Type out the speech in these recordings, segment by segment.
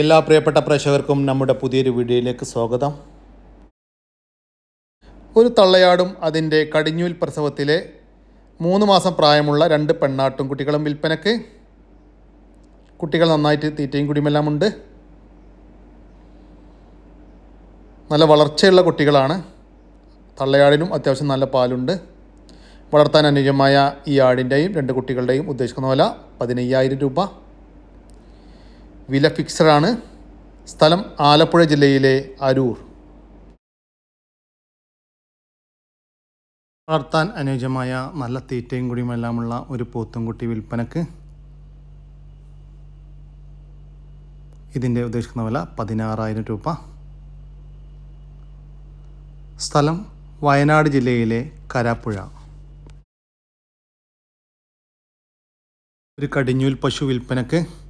എല്ലാ പ്രിയപ്പെട്ട പ്രേക്ഷകർക്കും നമ്മുടെ പുതിയൊരു വീഡിയോയിലേക്ക് സ്വാഗതം. ഒരു തള്ളയാടും അതിന്റെ കടിഞ്ഞൂൽ പ്രസവത്തിലെ മൂന്ന് മാസം പ്രായമുള്ള രണ്ട് പെണ്ണാട്ടും കുട്ടികളും വിൽപ്പനക്ക്. കുട്ടികൾ നന്നായിട്ട് തീറ്റയും കുടിയുമെല്ലാം ഉണ്ട്. നല്ല വളർച്ചയുള്ള കുട്ടികളാണ്. തള്ളയാടിനും അത്യാവശ്യം നല്ല പാലുണ്ട്. വളർത്താൻ അനുയോജ്യമായ ഈ ആടിന്റെയും രണ്ട് കുട്ടികളുടെയും ഉദ്ദേശിക്കുന്ന വില പതിനയ്യായിരം രൂപ. വില ഫിക്സഡാണ്. സ്ഥലം ആലപ്പുഴ ജില്ലയിലെ അരൂർ. വളർത്താൻ അനുയോജ്യമായ നല്ല തീറ്റയും കുടിയുമെല്ലാമുള്ള ഒരു പോത്തുംകുട്ടി വിൽപ്പനക്ക് ഇതിന്റെ ഉദ്ദേശിക്കുന്ന വില പതിനാറായിരം രൂപ. സ്ഥലം വയനാട് ജില്ലയിലെ കരാപ്പുഴ. ഒരു കടിഞ്ഞൂൽ പശു വിൽപ്പനക്ക്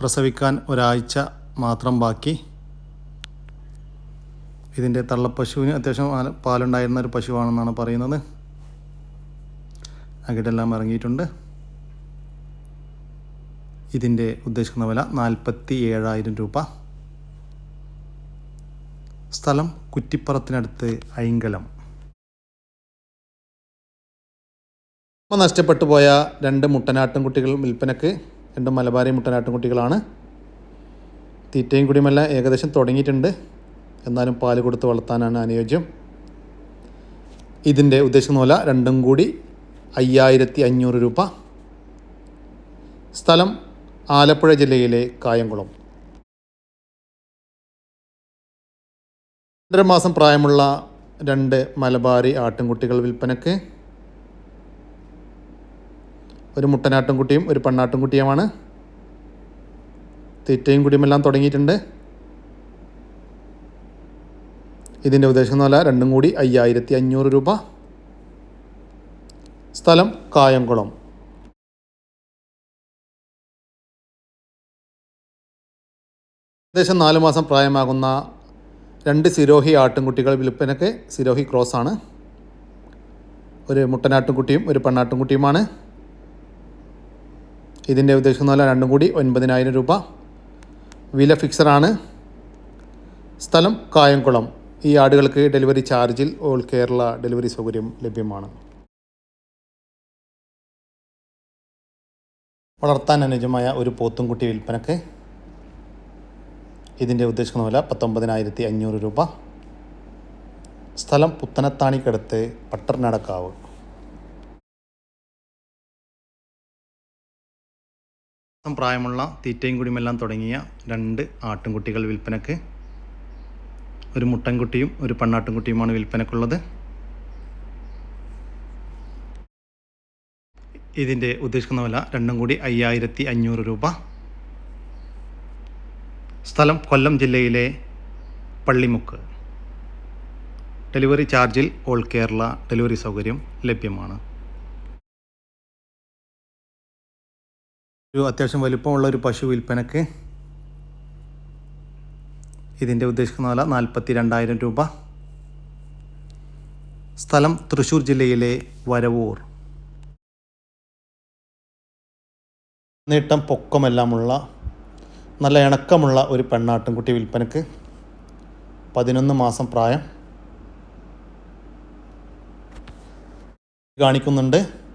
പ്രസവിക്കാൻ ഒരാഴ്ച മാത്രം ബാക്കി. ഇതിന്റെ തള്ളപ്പശുവിന് അത്യാവശ്യം പാല- പാലുണ്ടായിരുന്ന ഒരു പശുവാണെന്നാണ് പറയുന്നത്. അകിടെല്ലാം ഇറങ്ങിയിട്ടുണ്ട്. ഇതിന്റെ ഉദ്ദേശിക്കുന്ന വില നാൽപ്പത്തി ഏഴായിരം രൂപ. സ്ഥലം കുറ്റിപ്പുറത്തിനടുത്ത് അയിങ്കലം. നഷ്ടപ്പെട്ടു പോയ രണ്ട് മുട്ടനാട്ടും കുട്ടികൾ വിൽപ്പനക്ക് രണ്ട് മലബാരി മുട്ടനാട്ടും കുട്ടികളാണ്. തീറ്റയും കുടിയുമല്ല ഏകദേശം തുടങ്ങിയിട്ടുണ്ട്. എന്നാലും പാൽ കൊടുത്ത് വളർത്താനാണ് അനുയോജ്യം. ഇതിന്റെ ഉദ്ദേശിക്കുന്ന പോലെ രണ്ടും കൂടി അയ്യായിരത്തി അഞ്ഞൂറ് രൂപ. സ്ഥലം ആലപ്പുഴ ജില്ലയിലെ കായംകുളം. രണ്ടര മാസം പ്രായമുള്ള രണ്ട് മലബാരി ആട്ടിൻകുട്ടികൾ വിൽപ്പനക്ക്. ഒരു മുട്ടനാട്ടുംകുട്ടിയും ഒരു പെണ്ണാട്ടുംകുട്ടിയുമാണ് തീറ്റയും കുടിയുമെല്ലാം തുടങ്ങിയിട്ടുണ്ട്. ഇതിന്റെ ഉദ്ദേശം എന്ന് പറഞ്ഞാൽ രണ്ടും കൂടി അയ്യായിരത്തി അഞ്ഞൂറ് രൂപ. സ്ഥലം കായംകുളം. ഏകദേശം നാല് മാസം പ്രായമാകുന്ന രണ്ട് സിരോഹി ആട്ടിൻകുട്ടികൾ വിൽപ്പനക്ക് സിരോഹി ക്രോസ് ആണ് ഒരു മുട്ടനാട്ടുംകുട്ടിയും ഒരു പെണ്ണാട്ടുംകുട്ടിയുമാണ് ഇതിന്റെ ഉദ്ദേശിക്കുന്ന പറഞ്ഞാൽ രണ്ടും കൂടി ഒൻപതിനായിരം രൂപ. വില ഫിക്സഡാണ് സ്ഥലം കായംകുളം. ഈ ആടുകൾക്ക് ഡെലിവറി ചാർജിൽ ഓൾ കേരള ഡെലിവറി സൗകര്യം ലഭ്യമാണ്. വളർത്താൻ അനുജമായ ഒരു പോത്തുംകുട്ടി വിൽപ്പനക്ക് ഇതിന്റെ ഉദ്ദേശിക്കുന്ന വില പത്തൊമ്പതിനായിരത്തി അഞ്ഞൂറ് രൂപ. സ്ഥലം പുത്തനത്താണിക്കടുത്ത് പട്ടർനടക്കാവ് പ്രായമുള്ള തീറ്റയും കുടിയുമെല്ലാം തുടങ്ങിയ രണ്ട് ആട്ടിൻകുട്ടികൾ വിൽപ്പനക്ക്. ഒരു മുട്ടൻകുട്ടിയും ഒരു പെണ്ണാട്ടിൻകുട്ടിയുമാണ് വിൽപ്പനക്കുള്ളത്. ഇതിന്റെ ഉദ്ദേശിക്കുന്ന വില രണ്ടും കൂടി അയ്യായിരത്തി അഞ്ഞൂറ് രൂപ. സ്ഥലം കൊല്ലം ജില്ലയിലെ പള്ളിമുക്ക്. ഡെലിവറി ചാർജിൽ ഓൾ കേരള ഡെലിവറി സൗകര്യം ലഭ്യമാണ്. ഒരു അത്യാവശ്യം വലിപ്പമുള്ള ഒരു പശു വിൽപ്പനക്ക് ഇതിന്റെ ഉദ്ദേശിക്കുന്ന വില നാൽപ്പത്തി രണ്ടായിരം രൂപ. സ്ഥലം തൃശ്ശൂർ ജില്ലയിലെ വരവൂർ. നീട്ടം പൊക്കമെല്ലാമുള്ള നല്ല ഇണക്കമുള്ള ഒരു പെണ്ണാട്ടിൻകുട്ടി വിൽപ്പനക്ക് പതിനൊന്ന് മാസം പ്രായം. കാണിക്കുന്നുണ്ട്.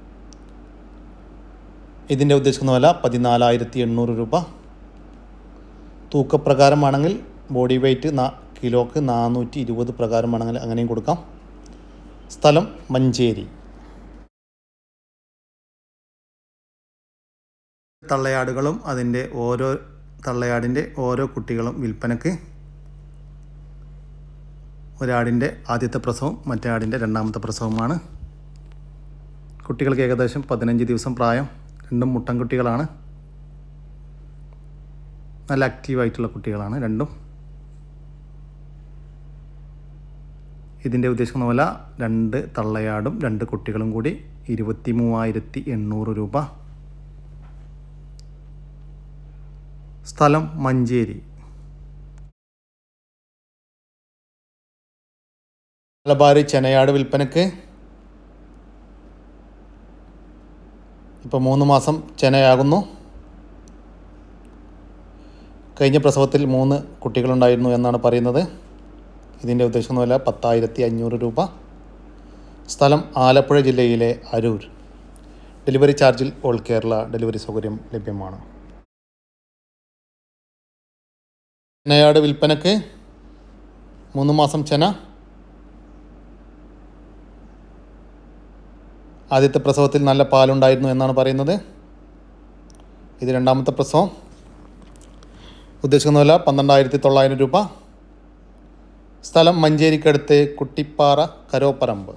ഇതിന്റെ ഉദ്ദേശിക്കുന്ന വില പതിനാലായിരത്തി എണ്ണൂറ് രൂപ. തൂക്കപ്രകാരമാണെങ്കിൽ ബോഡി വെയ്റ്റ് നാ കിലോക്ക് നാനൂറ്റി ഇരുപത് പ്രകാരമാണെങ്കിൽ അങ്ങനെയും കൊടുക്കാം. സ്ഥലം മഞ്ചേരി. തള്ളയാടുകളും അതിന്റെ ഓരോ തള്ളയാടിന്റെ ഓരോ കുട്ടികളും വിൽപ്പനക്ക് ഒരാടിന്റെ ആദ്യത്തെ പ്രസവം മറ്റേ ആടിന്റെ രണ്ടാമത്തെ പ്രസവമാണ്. കുട്ടികൾക്ക് ഏകദേശം പതിനഞ്ച് ദിവസം പ്രായം. രണ്ടും മുട്ടൻകുട്ടികളാണ് നല്ല ആക്റ്റീവായിട്ടുള്ള കുട്ടികളാണ് രണ്ടും. ഇതിന്റെ ഉദ്ദേശിക്കുന്ന പോലെ രണ്ട് തള്ളയാടും രണ്ട് കുട്ടികളും കൂടി ഇരുപത്തി മൂവായിരത്തി എണ്ണൂറ് രൂപ. സ്ഥലം മഞ്ചേരി. മലബാരി ചെനയാട് വിൽപ്പനക്ക് ഇപ്പോൾ മൂന്ന് മാസം ചെനയാകുന്നു. കഴിഞ്ഞ പ്രസവത്തിൽ മൂന്ന് കുട്ടികളുണ്ടായിരുന്നു എന്നാണ് പറയുന്നത്. ഇതിന്റെ ഉദ്ദേശമൊന്നുമല്ല പത്തായിരത്തി അഞ്ഞൂറ് രൂപ. സ്ഥലം ആലപ്പുഴ ജില്ലയിലെ അരൂർ. ഡെലിവറി ചാർജിൽ ഓൾ കേരള ഡെലിവറി സൗകര്യം ലഭ്യമാണ്. ചെനയാട് വിൽപ്പനക്ക് മൂന്ന് മാസം ചെന. ആദ്യത്തെ പ്രസവത്തിൽ നല്ല പാലുണ്ടായിരുന്നു എന്നാണ് പറയുന്നത്. ഇത് രണ്ടാമത്തെ പ്രസവം. ഉദ്ദേശിക്കുന്ന വില പന്ത്രണ്ടായിരത്തി തൊള്ളായിരം രൂപ. സ്ഥലം മഞ്ചേരിക്കടുത്ത് കുട്ടിപ്പാറ കരോപ്പറമ്പ്.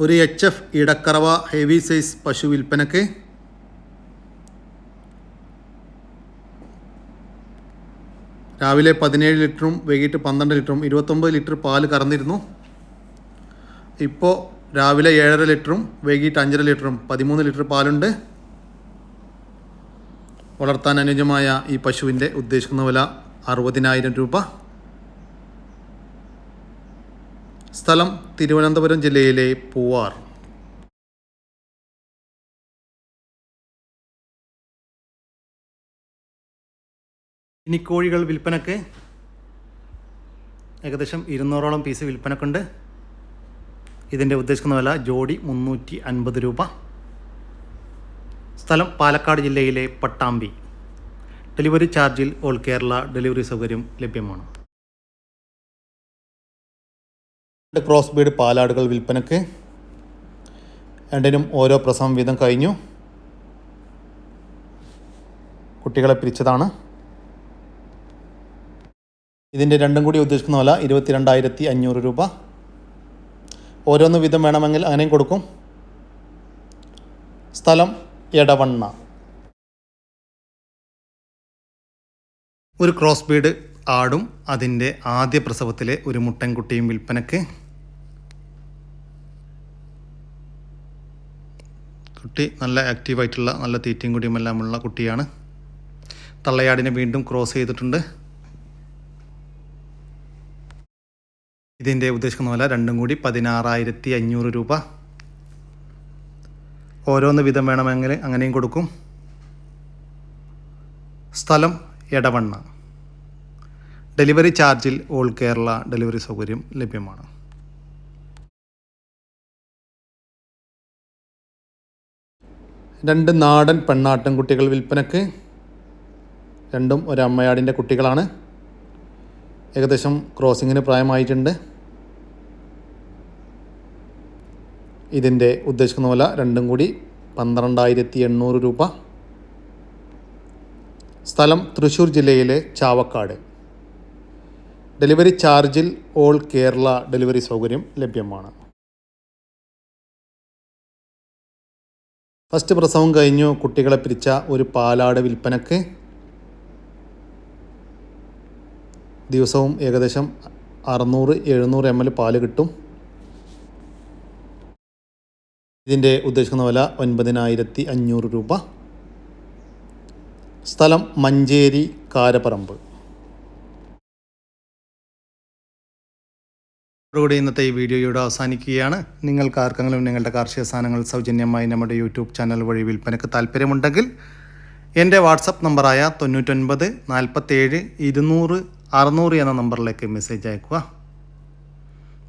ഒരു എച്ച് എഫ് ഇടക്കറവ ഹെവി സൈസ് പശു വിൽപ്പനക്ക് രാവിലെ പതിനേഴ് ലിറ്ററും വൈകിട്ട് പന്ത്രണ്ട് ലിറ്ററും ഇരുപത്തൊമ്പത് ലിറ്റർ പാൽ കറന്നിരുന്നു. ഇപ്പോൾ രാവിലെ ഏഴര ലിറ്ററും വൈകിട്ട് അഞ്ചര ലിറ്ററും പതിമൂന്ന് ലിറ്റർ പാലുണ്ട്. വളർത്താൻ അനുയോജ്യമായ ഈ പശുവിന്റെ ഉദ്ദേശിക്കുന്ന വില അറുപതിനായിരം രൂപ. സ്ഥലം തിരുവനന്തപുരം ജില്ലയിലെ പൂവാർ. ഇനി കോഴികൾ വിൽപ്പനക്ക് ഏകദേശം ഇരുന്നൂറോളം പീസ് വിൽപ്പനക്കുണ്ട്. ഇതിന്റെ ഉദ്ദേശിക്കുന്ന വില ജോഡി മുന്നൂറ്റി അൻപത് രൂപ. സ്ഥലം പാലക്കാട് ജില്ലയിലെ പട്ടാമ്പി. ഡെലിവറി ചാർജിൽ ഓൾ കേരള ഡെലിവറി സൗകര്യം ലഭ്യമാണ്. ക്രോസ് ബീഡ് പാലാടുകൾ വിൽപ്പനക്ക്. രണ്ടിനും ഓരോ പ്രസവം വീതം കഴിഞ്ഞു. കുട്ടികളെ പിരിച്ചതാണ്. ഇതിന്റെ രണ്ടും കൂടി ഉദ്ദേശിക്കുന്ന വില ഇരുപത്തിരണ്ടായിരത്തി അഞ്ഞൂറ് രൂപ. ഓരോന്ന് വീതം വേണമെങ്കിൽ അങ്ങനെയും കൊടുക്കും. സ്ഥലം എടവണ്ണ. ഒരു ക്രോസ് ബീഡ് ആടും അതിന്റെ ആദ്യ പ്രസവത്തിലെ ഒരു മുട്ടൻകുട്ടിയും വിൽപ്പനക്ക്. കുട്ടി നല്ല ആക്റ്റീവായിട്ടുള്ള നല്ല തീറ്റയും കുടിയുമെല്ലാമുള്ള കുട്ടിയാണ്. തള്ളയാടിനെ വീണ്ടും ക്രോസ് ചെയ്തിട്ടുണ്ട്. ഇതിന്റെ ഉദ്ദേശിക്കുന്ന പോലെ രണ്ടും കൂടി പതിനാറായിരത്തി അഞ്ഞൂറ് രൂപ. ഓരോന്ന് വിധം വേണമെങ്കിൽ അങ്ങനെയും കൊടുക്കും. സ്ഥലം എടവണ്ണ. ഡെലിവറി ചാർജിൽ ഓൾ കേരള ഡെലിവറി സൗകര്യം ലഭ്യമാണ്. രണ്ട് നാടൻ പെണ്ണാട്ടൻ കുട്ടികൾ വിൽപ്പനക്ക്. രണ്ടും ഒരു അമ്മയാടിന്റെ കുട്ടികളാണ്. ഏകദേശം ക്രോസിങ്ങിന് പ്രായമായിട്ടുണ്ട്. ഇതിന്റെ ഉദ്ദേശിക്കുന്ന വില രണ്ടും കൂടി പന്ത്രണ്ടായിരത്തി എണ്ണൂറ് രൂപ. സ്ഥലം തൃശ്ശൂർ ജില്ലയിലെ ചാവക്കാട്. ഡെലിവറി ചാർജിൽ ഓൾ കേരള ഡെലിവറി സൗകര്യം ലഭ്യമാണ്. ഫസ്റ്റ് പ്രസവം കഴിഞ്ഞു കുട്ടികളെ പിരിച്ച ഒരു പാലാട് വിൽപ്പനക്ക്. ദിവസവും ഏകദേശം അറുന്നൂറ് എഴുന്നൂറ് എം എൽ പാൽ കിട്ടും. ഇതിന്റെ ഉദ്ദേശിക്കുന്ന വില ഒൻപതിനായിരത്തി അഞ്ഞൂറ് രൂപ. സ്ഥലം മഞ്ചേരി കാരപ്പറമ്പ്. ഇവിടെ ഇന്നത്തെ ഈ വീഡിയോ ഇവിടെ അവസാനിക്കുകയാണ്. നിങ്ങൾക്ക് ആർക്കെങ്കിലും നിങ്ങളുടെ കാർഷിക സാധനങ്ങൾ സൗജന്യമായി നമ്മുടെ യൂട്യൂബ് ചാനൽ വഴി വിൽപ്പനയ്ക്ക് താല്പര്യമുണ്ടെങ്കിൽ എന്റെ വാട്സപ്പ് നമ്പറായ തൊണ്ണൂറ്റൊൻപത് നാൽപ്പത്തേഴ് ഇരുന്നൂറ് അറുന്നൂറ് എന്ന നമ്പറിലേക്ക് മെസ്സേജ് അയക്കുക.